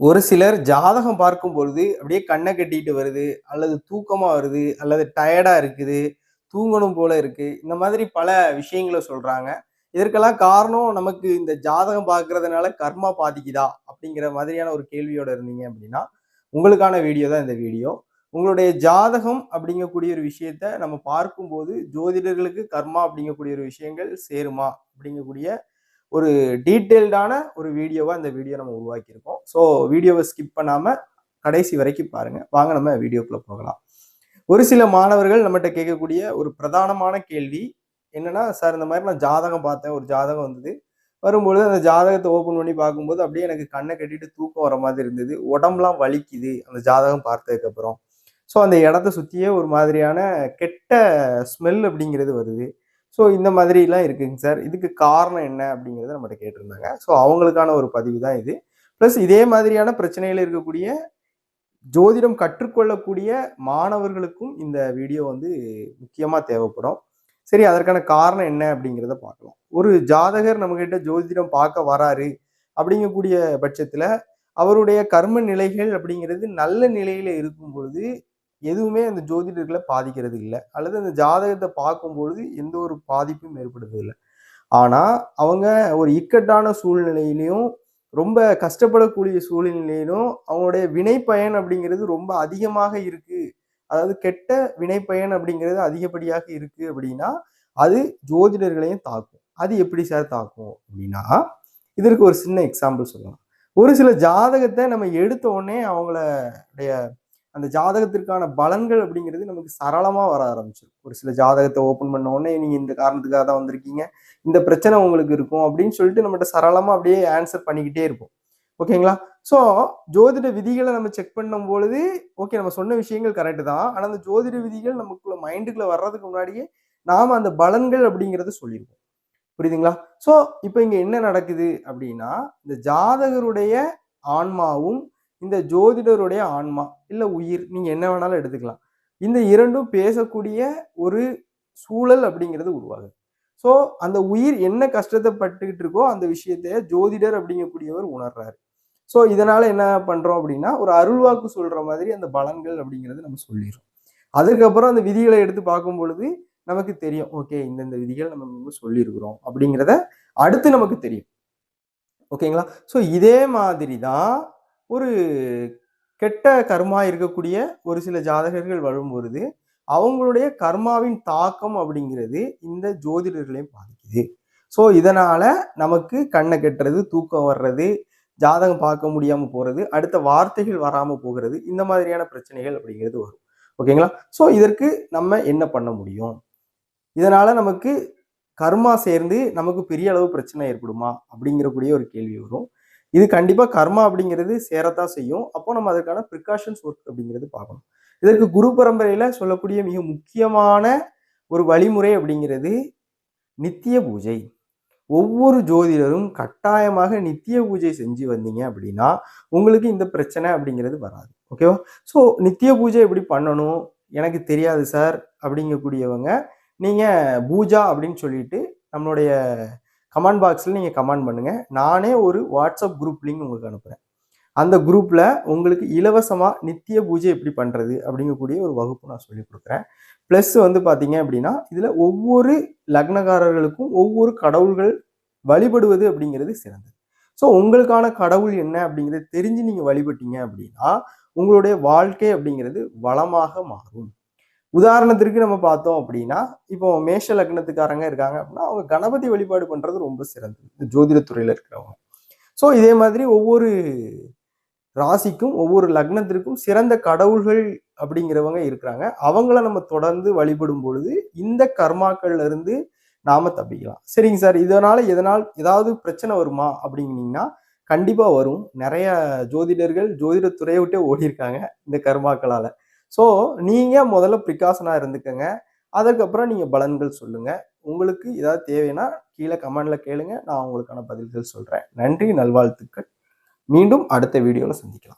ஒரு சிலர் ஜாதகம் பார்க்கும் பொழுது அப்படியே கண்ணை கட்டிட்டு வருது அல்லது தூக்கமா வருது அல்லது டயர்டா இருக்குது தூங்கணும் போல இருக்கு. இந்த மாதிரி பல விஷயங்களை சொல்றாங்க. இதற்கெல்லாம் காரணம் நமக்கு இந்த ஜாதகம் பார்க்கறதுனால கர்மா பாதிக்குதா அப்படிங்கிற மாதிரியான ஒரு கேள்வியோட இருந்தீங்க அப்படின்னா உங்களுக்கான வீடியோ தான் இந்த வீடியோ உங்களுடைய ஜாதகம் அப்படிங்கக்கூடிய ஒரு விஷயத்த நம்ம பார்க்கும்போது ஜோதிடர்களுக்கு கர்மா அப்படிங்கக்கூடிய ஒரு விஷயங்கள் சேருமா அப்படிங்கக்கூடிய ஒரு டீட்டெயில்டான ஒரு வீடியோவாக இந்த வீடியோ நம்ம உருவாக்கியிருக்கோம். ஸோ வீடியோவை ஸ்கிப் பண்ணாமல் கடைசி வரைக்கும் பாருங்கள் வாங்க நம்ம வீடியோக்குள்ளே போகலாம். ஒரு சில மாணவர்கள் நம்மகிட்ட கேட்கக்கூடிய ஒரு பிரதானமான கேள்வி என்னன்னா சார் இந்த மாதிரி நான் ஜாதகம் பார்த்தேன். ஒரு ஜாதகம் வந்தது. வரும்பொழுது அந்த ஜாதகத்தை ஓப்பன் பண்ணி பார்க்கும்போது அப்படியே எனக்கு கண்ணை கட்டிட்டு தூக்கம் வர மாதிரி இருந்தது. உடம்புலாம் வலிக்குது. அந்த ஜாதகம் பார்த்ததுக்கப்புறம் ஸோ அந்த இடத்த சுற்றியே ஒரு மாதிரியான கெட்ட ஸ்மெல் அப்படிங்கிறது வருது. ஸோ இந்த மாதிரிலாம் இருக்குங்க சார். இதுக்கு காரணம் என்ன அப்படிங்கிறத நம்மகிட்ட கேட்டிருந்தாங்க. ஸோ அவங்களுக்கான ஒரு பதிவு தான் இது. ப்ளஸ் இதே மாதிரியான பிரச்சனைகள் இருக்கக்கூடிய ஜோதிடம் கற்றுக்கொள்ளக்கூடிய மாணவர்களுக்கும் இந்த வீடியோ வந்து முக்கியமாக தேவைப்படும். சரி அதற்கான காரணம் என்ன அப்படிங்கிறத பார்க்கலாம். ஒரு ஜாதகர் நம்மகிட்ட ஜோதிடம் பார்க்க வராரு அப்படிங்கக்கூடிய பட்சத்தில் அவருடைய கர்ம நிலைகள் அப்படிங்கிறது நல்ல நிலையில் இருக்கும் பொழுது எதுவுமே அந்த ஜோதிடர்களை பாதிக்கிறது இல்லை. அல்லது அந்த ஜாதகத்தை பார்க்கும்பொழுது எந்த ஒரு பாதிப்பும் ஏற்படுறது இல்லை. ஆனால் அவங்க ஒரு இக்கட்டான சூழ்நிலையிலையும் ரொம்ப கஷ்டப்படக்கூடிய சூழ்நிலையிலும் அவங்களுடைய வினைப்பயன் அப்படிங்கிறது ரொம்ப அதிகமாக இருக்குது அதாவது கெட்ட வினைப்பயன் அப்படிங்கிறது அதிகப்படியாக இருக்கு அப்படின்னா அது ஜோதிடர்களையும் தாக்கும். அது எப்படி சார் தாக்கும் அப்படின்னா இதற்கு ஒரு சின்ன எக்ஸாம்பிள் சொல்லலாம். ஒரு சில ஜாதகத்தை நம்ம எடுத்த உடனே அவங்களுடைய அந்த ஜாதகத்திற்கான பலன்கள் அப்படிங்கிறது நமக்கு சரளமாக வர ஆரம்பிச்சிடும் ஒரு சில ஜாதகத்தை ஓப்பன் பண்ண உடனே நீங்கள் இந்த காரணத்துக்காக தான் வந்திருக்கீங்க. இந்த பிரச்சனை உங்களுக்கு இருக்கும். அப்படின்னு சொல்லிட்டு நம்மகிட்ட சரளமாக அப்படியே ஆன்சர் பண்ணிக்கிட்டே இருப்போம். ஓகேங்களா? ஸோ ஜோதிட விதிகளை நம்ம செக் பண்ணும் பொழுது ஓகே நம்ம சொன்ன விஷயங்கள் கரெக்டு தான். ஆனால் அந்த ஜோதிட விதிகள் நமக்குள்ள மைண்டுக்குள்ள வர்றதுக்கு முன்னாடியே நாம் அந்த பலன்கள் அப்படிங்கிறத சொல்லியிருப்போம் புரியுதுங்களா? ஸோ இப்போ இங்கே என்ன நடக்குது அப்படின்னா இந்த ஜாதகருடைய ஆன்மாவும் இந்த ஜோதிடருடைய ஆன்மா இல்லை உயிர் நீங்கள் என்ன வேணாலும் எடுத்துக்கலாம். இந்த இரண்டும் பேசக்கூடிய ஒரு சூழல் அப்படிங்கிறது உருவாகுது. ஸோ அந்த உயிர் என்ன கஷ்டத்தை பட்டுக்கிட்டு இருக்கோ அந்த விஷயத்த ஜோதிடர் அப்படிங்கக்கூடியவர் உணர்றாரு. ஸோ இதனால என்ன பண்ணுறோம் அப்படின்னா ஒரு அருள்வாக்கு சொல்கிற மாதிரி அந்த பலன்கள் அப்படிங்கிறது நம்ம சொல்லிடுறோம். அதுக்கப்புறம் அந்த விதிகளை எடுத்து பார்க்கும் பொழுது நமக்கு தெரியும் ஓகே இந்தந்த விதிகள் நம்ம வந்து சொல்லியிருக்கிறோம் அப்படிங்கிறத அடுத்து நமக்கு தெரியும். ஓகேங்களா? ஸோ இதே மாதிரி தான் ஒரு கெட்ட கர்மா இருக்கக்கூடிய ஒரு சில ஜாதகர்கள் வரும்பொழுது அவங்களுடைய கர்மாவின் தாக்கம் அப்படிங்கிறது இந்த ஜோதிடர்களையும் பாதிக்குது. ஸோ இதனால் நமக்கு கண்ணை கெட்டுறது தூக்கம் வர்றது ஜாதகம் பார்க்க முடியாமல் போகிறது அடுத்த வார்த்தைகள் வராமல் போகிறது இந்த மாதிரியான பிரச்சனைகள் அப்படிங்கிறது வரும். ஓகேங்களா ஸோ இதற்கு நம்ம என்ன பண்ண முடியும்? இதனால் நமக்கு கர்மா சேர்ந்து நமக்கு பெரிய அளவு பிரச்சனை ஏற்படுமா? அப்படிங்கிறக்கூடிய ஒரு கேள்வி வரும். இது கண்டிப்பாக கர்மா அப்படிங்கிறது சேரத்தான் செய்யும். அப்போ நம்ம அதற்கான ப்ரிகாஷன்ஸ் ஒர்க் அப்படிங்கிறது பார்க்கணும். இதற்கு குரு பரம்பரையில் சொல்லக்கூடிய மிக முக்கியமான ஒரு வழிமுறை அப்படிங்கிறது நித்திய பூஜை. ஒவ்வொரு ஜோதிடரும் கட்டாயமாக நித்திய பூஜை செஞ்சு வந்தீங்க அப்படின்னா உங்களுக்கு இந்த பிரச்சனை அப்படிங்கிறது வராது. ஓகேவா ஸோ நித்திய பூஜை எப்படி பண்ணணும்? எனக்கு தெரியாது சார் அப்படிங்கக்கூடியவங்க நீங்கள் பூஜா அப்படின்னு சொல்லிட்டு நம்மளுடைய கமெண்ட் பாக்ஸில் நீங்கள் கமெண்ட் பண்ணுங்கள் நானே ஒரு வாட்ஸ்அப் குரூப் லிங்க் உங்களுக்கு அனுப்புகிறேன் அந்த குரூப்பில் உங்களுக்கு இலவசமாக நித்திய பூஜை எப்படி பண்ணுறது அப்படிங்கக்கூடிய ஒரு வகுப்பு நான் சொல்லி கொடுக்குறேன். ப்ளஸ் வந்து பார்த்தீங்க அப்படின்னா இதில் ஒவ்வொரு லக்னக்காரர்களுக்கும் ஒவ்வொரு கடவுள்கள் வழிபடுவது அப்படிங்கிறது சிறந்தது. ஸோ உங்களுக்கான கடவுள் என்ன அப்படிங்கிறது தெரிஞ்சு நீங்கள் வழிபட்டீங்க அப்படின்னா உங்களுடைய வாழ்க்கை அப்படிங்கிறது வளமாக மாறும். உதாரணத்திற்கு நம்ம பார்த்தோம் அப்படின்னா இப்போ மேஷ லக்னத்துக்காரங்க இருக்காங்க அப்படின்னா அவங்க கணபதி வழிபாடு பண்றது ரொம்ப சிறந்தது. இந்த ஜோதிடத்துறையில இருக்கிறவங்க. ஸோ இதே மாதிரி ஒவ்வொரு ராசிக்கும் ஒவ்வொரு லக்னத்திற்கும் சிறந்த கடவுள்கள் அப்படிங்கிறவங்க இருக்கிறாங்க. அவங்கள நம்ம தொடர்ந்து வழிபடும் பொழுது இந்த கர்மாக்கள்ல இருந்து நாம தப்பிக்கலாம். சரிங்க சார். இதனால எதனால் ஏதாவது பிரச்சனை வருமா அப்படின்னீங்கன்னா கண்டிப்பா வரும். நிறைய ஜோதிடர்கள் ஜோதிடத்துறையை விட்டே ஓடி இருக்காங்க இந்த கர்மாக்களால. ஸோ நீங்கள் முதல்ல ப்ரிகாஷனாக இருந்துக்கங்க. அதுக்கப்புறம் நீங்கள் பலன்கள் சொல்லுங்கள் உங்களுக்கு ஏதாவது தேவைன்னா கீழே கமெண்டில் கேளுங்க. நான் உங்களுக்கான பதில்கள் சொல்கிறேன் நன்றி நல்வாழ்த்துக்கள். மீண்டும் அடுத்த வீடியோவில் சந்திக்கலாம்.